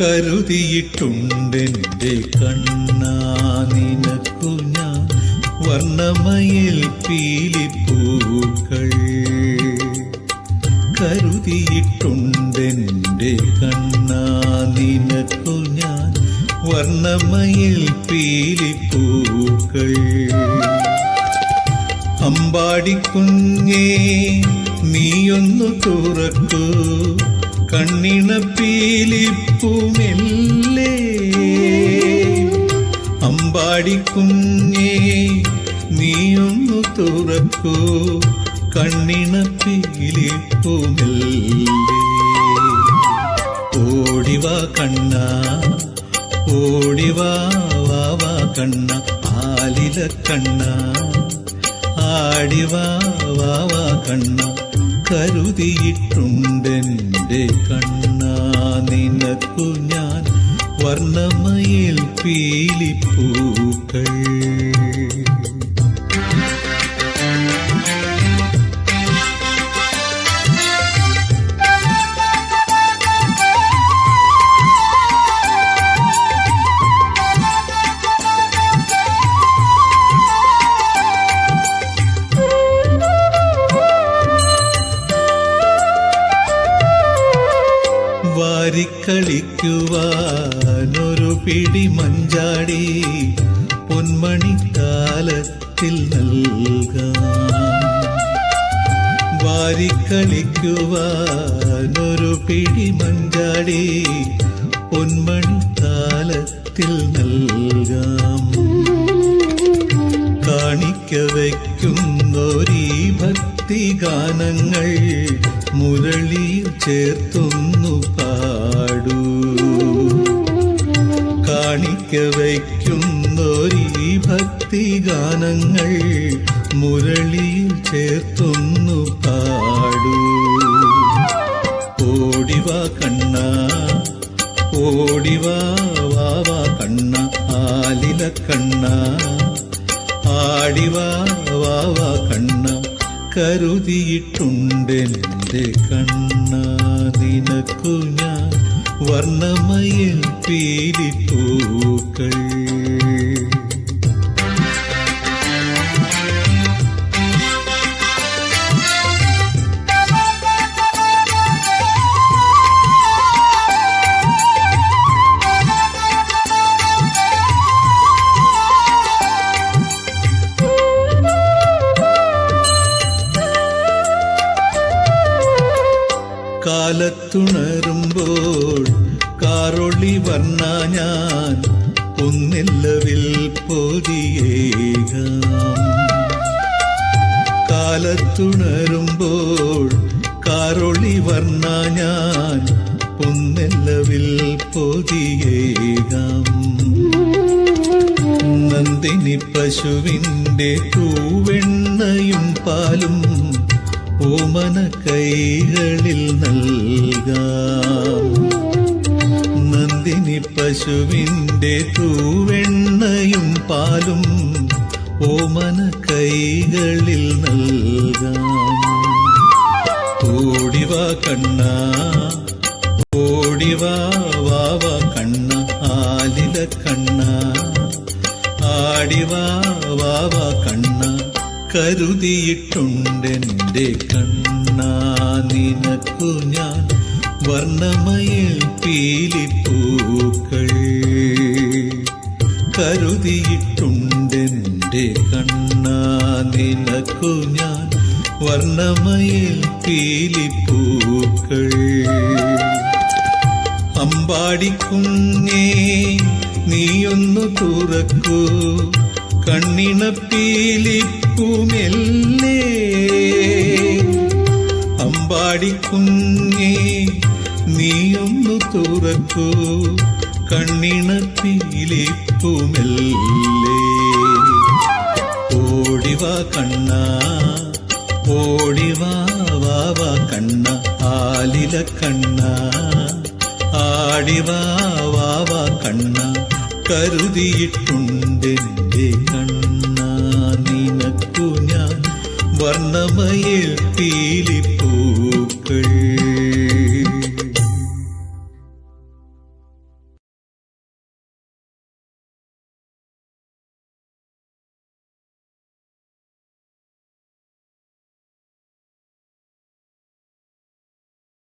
കരുതിയിട്ടുണ്ടെന്റെ കണ്ണാ നിനക്കു ഞാൻ വർണമയിൽ പീലിപ്പൂക്കൾ. കരുതിയിട്ടുണ്ടെന്റെ കണ്ണാ നിനക്കു ഞാൻ വർണമയിൽ പീലിപ്പൂക്കൾ. അമ്പാടിക്കുഞ്ഞേ നീയൊന്നു തുറക്കൂ. കണ്ണിണ പീലിപ്പുമെല്ലേ അമ്പാടിക്കുഞ്ഞേ നീയൊന്നു തുറക്കൂ കണ്ണിണ പീലിപ്പുമെല്ലേ ഓടിവാ കണ്ണ ഓടിവാ കണ്ണ ആലില കണ്ണ ആടിവാ കണ്ണ കരുതിയിട്ടുണ്ടെന്റെ കണ്ണാ നിനക്കു ഞാൻ വർണമയിൽ പീലിപ്പൂക്കൾ. വാരിക്കളിക്കുവാനൊരു പിടി മഞ്ചാടി പൊന്മണിക്കാലത്തിൽ നൽകാം. വാരിക്കളിക്കുവാനൊരു പിടി മഞ്ചാടി പൊന്മണിക്കാലത്തിൽ നൽകാം. കാണിക്ക വയ്ക്കുന്നൊരീ ഭക്തിഗാനങ്ങൾ മുരളിയിൽ ചേർത്തൊന്നു വയ്ക്കുന്നൊരീ ഭക്തിഗാനങ്ങൾ മുരളിയിൽ ചേർത്തുന്നു പാടൂ. ഓടിവാ കണ്ണ ഓടിവാ വാവ കണ്ണ ആലില കണ്ണ. ആടിവാ വാവ കണ്ണ കരുതിയിട്ടുണ്ടെന്റെ കണ്ണ. നിനക്കു ഞാൻ വർണമയിൽ പീലിപ്പൂക്കൾ കാലത്തുണരുമ്പോൾ കാറൊളി വർണ ഞാൻ ഒന്നില്ലവിൽ പൊതിയേകാം. കാലത്തുണരുമ്പോൾ കാറൊളി വർണ ഞാൻ ഒന്നില്ലവിൽ പൊതിയേകാം. നന്ദിനി പശുവിന്റെ തൂവെണ്ണയും പാലും ഓമന കൈകളിൽ നൽകാം. നന്ദിനി പശുവിന്റെ തൂവെണ്ണയും പാലും ഓമന കൈകളിൽ നൽകാം. ഓടിവ കണ്ണ ഓടിവ വാവ കണ്ണ ആലില കണ്ണ. ആടിവ വാവ കണ്ണ കരുതിയിട്ടുണ്ടെന്റെ കണ്ണാ നിനക്കു ഞാൻ വർണമയിൽ പീലിപ്പൂക്കൾ. കരുതിയിട്ടുണ്ടെന്റെ കണ്ണാ നിനക്കു ഞാൻ വർണമയിൽ പീലിപ്പൂക്കൾ. അമ്പാടിക്കുന്നേ നീയൊന്നു തുറക്കൂ. കണ്ണിണ പീലിപ്പുമെല്ലേ അമ്പാടിക്കുഞ്ഞേ നീയൊന്നു തുറക്കൂ കണ്ണിണ പീലിപ്പുമെല്ലേ ഓടിവാ കണ്ണ ഓടിവാ വാവാ കണ്ണ ആലില കണ്ണ ആടിവാ വാവാ കണ്ണ കരുതിയിട്ടുണ്ടെന്റെ കണ്ണാ നിനക്കു ഞാൻ വർണമയിൽ പീലിപ്പൂക്കൾ